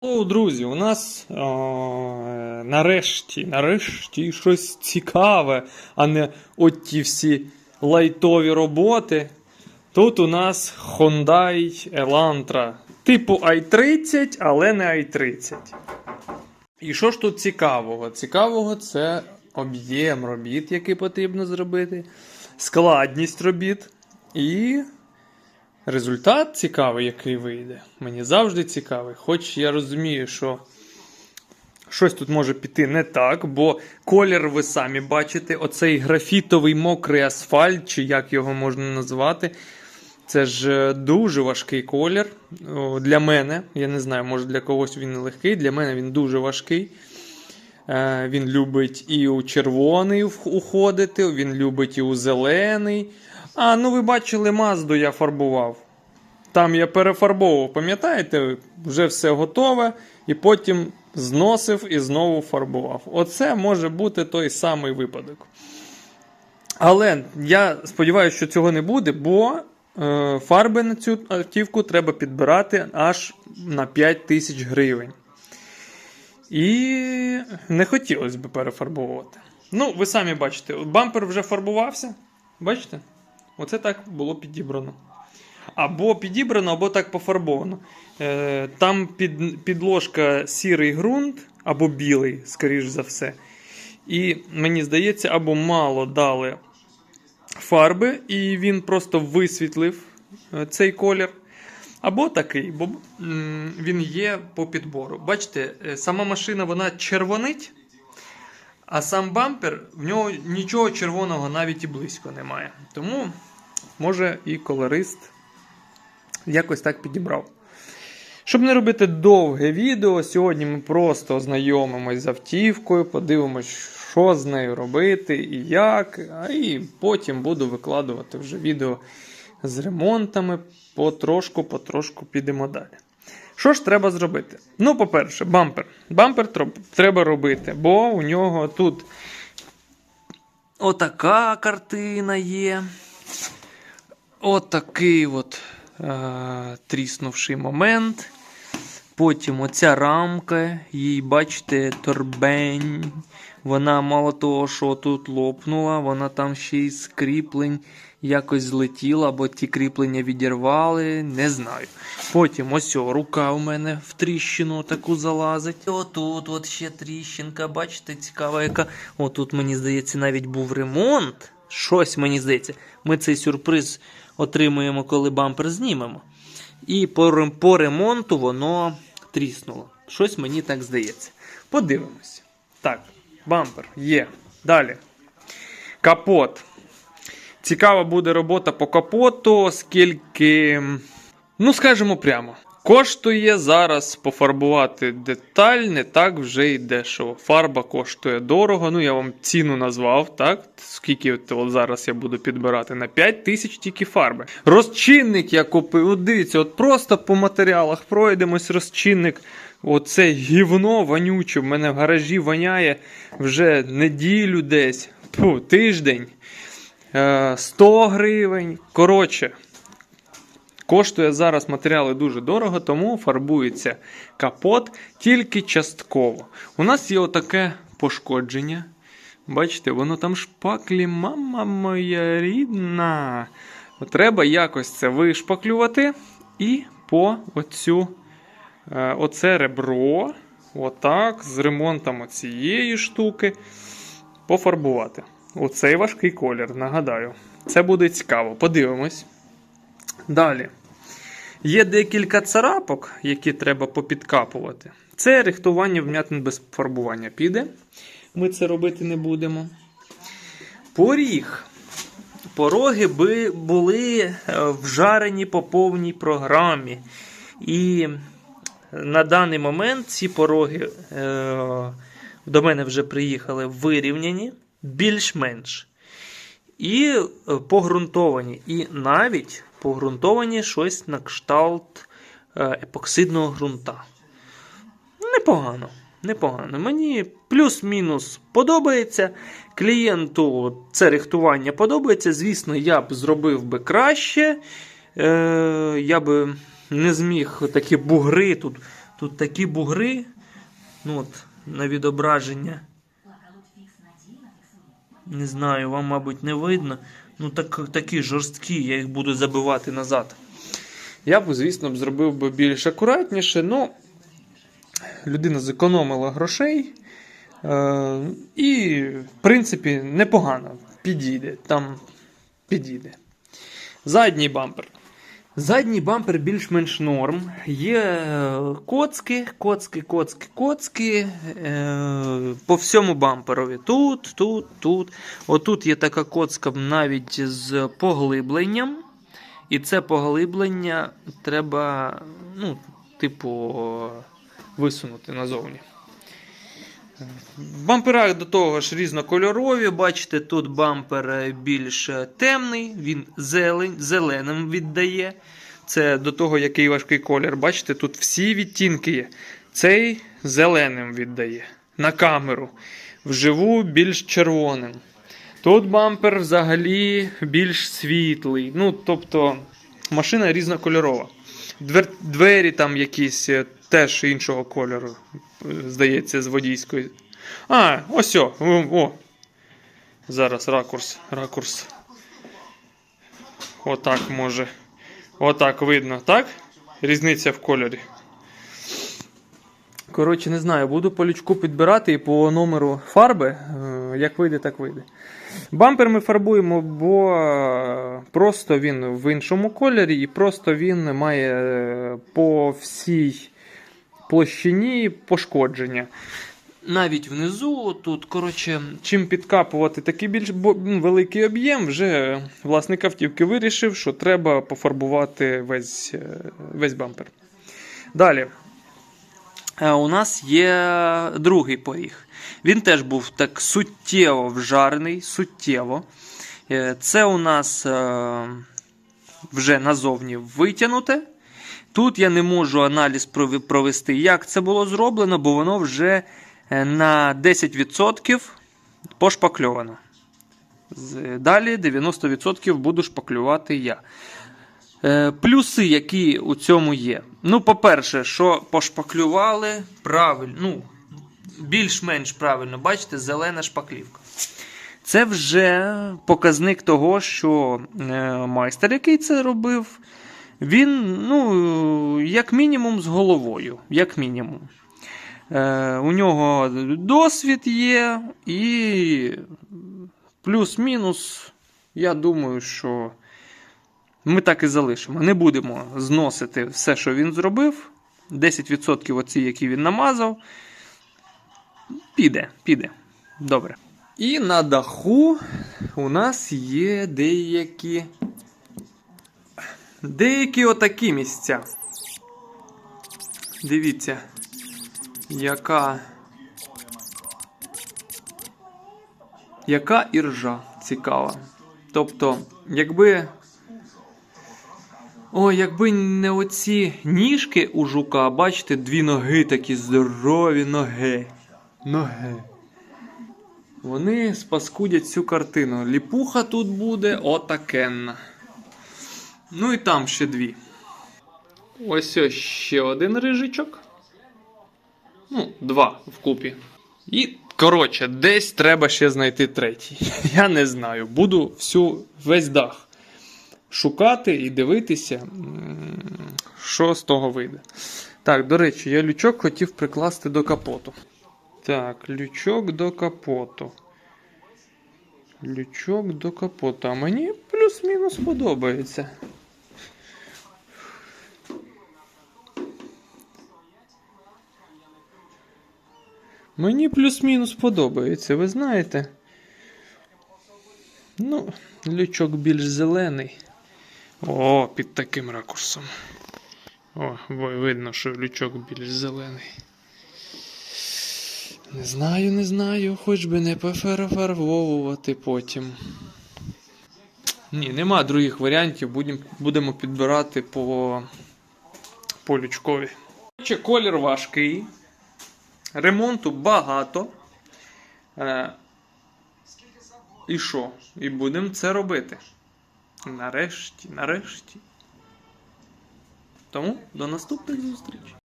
О, друзі, у нас о, е, нарешті, нарешті щось цікаве, а не от ті всі лайтові роботи. Тут у нас Hyundai Elantra. Типу i30, але не i30. І що ж тут цікавого? Цікавого це об'єм робіт, який потрібно зробити, складність робіт і результат цікавий, який вийде. Мені завжди цікавий. Хоч я розумію, що щось тут може піти не так, бо колір ви самі бачите, оцей графітовий мокрий асфальт, чи як його можна назвати. Це ж е, дуже важкий колір для мене. Я не знаю, може для когось він легкий. Для мене він дуже важкий. Е, Він любить і у червоний уходити, він любить і у зелений. А, ну ви бачили, Мазду я фарбував. Там я перефарбовував, пам'ятаєте, вже все готове, і потім зносив і знову фарбував. Оце може бути той самий випадок. Але я сподіваюся, що цього не буде, бо е, фарби на цю автівку треба підбирати аж на 5 тисяч гривень. І не хотілося б перефарбовувати. Ну, ви самі бачите, бампер вже фарбувався. Бачите? Оце так було підібрано. Або підібрано, або так пофарбовано. Е, там під, підложка сірий ґрунт, або білий, скоріш за все. І мені здається, або мало дали фарби, і він просто висвітлив е, цей колір. Або такий, бо він є по підбору. Бачите, е, сама машина вона червонить, а сам бампер в нього нічого червоного навіть і близько немає. Тому, може, і колорист якось так підібрав. Щоб не робити довге відео, сьогодні ми просто ознайомимось з автівкою, подивимось, що з нею робити і як. А і потім буду викладувати вже відео з ремонтами. Потрошку, потрошку підемо далі. Що ж треба зробити? Ну, по-перше, бампер. Бампер треба робити, бо у нього тут отака картина є. Отакий от е, тріснувший момент. Потім оця рамка, їй, бачите, торбень. Вона мало того, що тут лопнула, вона там ще й з кріплень якось злетіла, або ті кріплення відірвали, не знаю. Потім ось о, рука у мене в тріщину таку залазить. Отут от ще тріщинка, бачите, цікава яка. Отут, мені здається, навіть був ремонт. Щось мені здається. Ми цей сюрприз отримуємо, коли бампер знімемо. І по, по ремонту воно тріснуло. Щось мені так здається. Подивимось. Так, бампер є. Далі. Капот. Цікава буде робота по капоту, оскільки, ну скажемо прямо, коштує зараз пофарбувати деталь не так вже й дешево. Фарба коштує дорого. Ну, я вам ціну назвав, так? Скільки от, от зараз я буду підбирати? На 5 тисяч тільки фарби. Розчинник я купив. От дивіться, от просто по матеріалах пройдемось розчинник. Оце гівно вонюче. В мене в гаражі воняє вже неділю десь, Фу, тиждень. Е, 100 гривень. Коротше, коштує зараз матеріали дуже дорого, тому фарбується капот тільки частково. У нас є отаке пошкодження. Бачите, воно там шпаклі, мама моя рідна. Треба якось це вишпаклювати і по оцю, е, оце ребро, отак, з ремонтом цієї штуки пофарбувати. Оцей важкий колір, нагадаю. Це буде цікаво. Подивимось. Далі. Є декілька царапок, які треба попідкапувати. Це рихтування вм'ятин без фарбування піде. Ми це робити не будемо. Поріг. Пороги би були е, вжарені по повній програмі. І на даний момент ці пороги е, до мене вже приїхали вирівняні більш-менш. І е, погрунтовані. І навіть погрунтовані щось на кшталт е, епоксидного ґрунта. Непогано. Непогано. Мені плюс-мінус подобається. Клієнту це рихтування подобається. Звісно, я б зробив би краще. Е, я би не зміг такі бугри тут Тут такі бугри, ну от, на відображення. Не знаю, вам, мабуть, не видно. Ну, так, такі жорсткі, я їх буду забивати назад. Я б, звісно, зробив би більш акуратніше, ну людина зекономила грошей. Е, і, в принципі, непогано. Підійде. Там підійде. Задній бампер. Задній бампер більш-менш норм. Є е, коцки, коцки, коцки, коцки е, по всьому бамперові. Тут, тут, тут. Отут є така коцка навіть з поглибленням. І це поглиблення треба, ну, типу, висунути назовні. В бамперах до того ж різнокольорові. Бачите, тут бампер е, більш е, темний, він зелень, зеленим віддає. Це до того, який важкий колір. Бачите, тут всі відтінки є. Цей зеленим віддає. На камеру. Вживу більш червоним. Тут бампер взагалі більш світлий. Ну, тобто, машина різнокольорова. Двер, двері там якісь е, теж іншого кольору, е, здається, з водійської. А, ось о, о. Зараз ракурс, ракурс. Отак може. Отак видно, так? Різниця в кольорі. Коротше, не знаю, буду по лючку підбирати і по номеру фарби. е, Як вийде, так вийде. Бампер ми фарбуємо, бо е, просто він в іншому кольорі, і просто він має по всій площині пошкодження. Навіть внизу, тут, коротше, чим підкапувати такий більш ну, великий об'єм, вже власник автівки вирішив, що треба пофарбувати весь, е, весь бампер. Далі. Е, У нас є другий поріг. Він теж був так суттєво вжарений, суттєво. Е, Це у нас вже назовні витягнуте. Тут я не можу аналіз провести, як це було зроблено, бо воно вже е, на 10% пошпакльовано. Далі 90% буду шпаклювати я. Е, Плюси, які у цьому є. Ну, по-перше, що пошпаклювали правильно, ну, більш-менш правильно, бачите, зелена шпаклівка. Це вже показник того, що е, майстер, який це робив, він, ну, як мінімум, з головою. Як мінімум. Е, у нього досвід є, і плюс-мінус, я думаю, що ми так і залишимо. Не будемо зносити все, що він зробив. 10% оці, які він намазав. Піде, піде. Добре. І на даху у нас є деякі. Деякі отакі місця. Дивіться, яка. Яка іржа цікава. Тобто, якби о, якби не оці ніжки у жука, бачите, дві ноги такі здорові ноги. Ноги. Вони спаскудять цю картину. Ліпуха тут буде отакенна. Ну і там ще дві. Ось ось ще один рижичок. Ну, два вкупі. І, коротше, десь треба ще знайти третій. Я не знаю. Буду всю весь дах шукати і дивитися, що з того вийде. Так, до речі, я лючок хотів прикласти до капоту. Так, лючок до капоту. Лючок до капоту. А мені плюс-мінус подобається. Мені плюс-мінус подобається, ви знаєте. Ну, лючок більш зелений. О, під таким ракурсом. О, видно, що лючок більш зелений. Не знаю, не знаю, хоч би не пофарбовувати потім. Ні, нема других варіантів, будем, будемо підбирати по, по лючкові. Колір важкий. Ремонту багато. Е, і що? І будемо це робити. Нарешті, нарешті. Тому до наступних зустрічей.